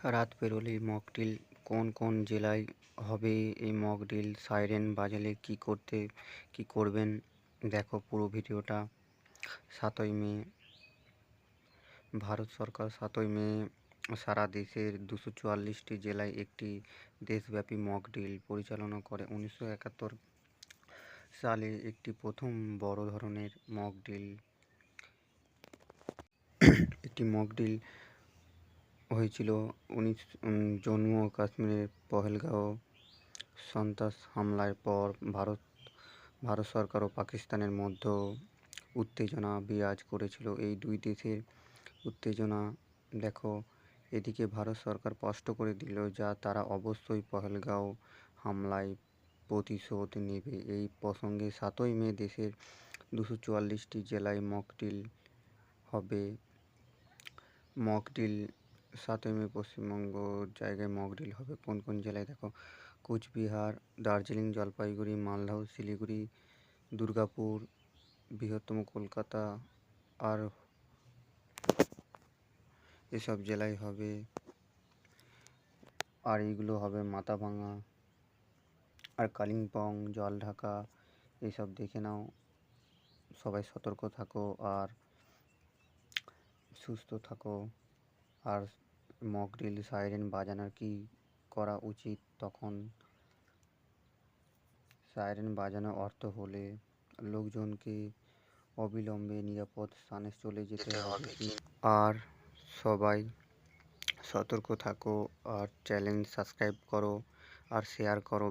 রাত পেরোলেই মকড্রিল কোন কোন জেলায় হবে? এই মকড্রিল সাইরেন বাজালে কী করতে, কী করবেন? দেখো পুরো ভিডিওটা। সাতই মে, ভারত সরকার সাতই মে, সারা দেশের দুশো চুয়াল্লিশটি জেলায় একটি দেশব্যাপী মকড্রিল পরিচালনা করে। উনিশশো একাত্তর সালে একটি প্রথম বড় ধরনের মকড্রিল একটি মকড্রিল হয়েছিল। উনিশ জম্মু ও কাশ্মীরের পহেলগাঁও সন্ত্রাস হামলার পর ভারত ভারত সরকার ও পাকিস্তানের মধ্যে উত্তেজনা বিরাজ করেছিল। এই দুই দেশের উত্তেজনা, দেখো, এদিকে ভারত সরকার স্পষ্ট করে দিল যা তারা অবশ্যই পহেলগাঁও হামলায় প্রতিশোধ নেবে। এই প্রসঙ্গে সাতই মে দেশের দুশো চুয়াল্লিশটি জেলায় মকড্রিল হবে। মকড্রিল সাতই মে পশ্চিমবঙ্গ জায়গায় মকড্রিল হবে। কোন কোন জেলায়? দেখো, কুচবিহার, দার্জিলিং, জলপাইগুড়ি, মালদহ, শিলিগুড়ি, দুর্গাপুর, বৃহত্তম কলকাতা, আর এসব জেলায় হবে। আর এইগুলো হবে মাথাভাঙা, আর কালিম্পং, জলঢাকা এইসব দেখে নাও। সবাই সতর্ক থাকো আর সুস্থ থাকো। আর মকড্রিল সাইরেন বাজানোর কী করা উচিত তখন? সাইরেন বাজানো অর্থ হলে লোকজনকে অবিলম্বে নিরাপদ স্থানে চলে যেতে হবে আর সবাই সতর্ক থাকো আর চ্যানেল সাবস্ক্রাইব করো আর শেয়ার করো।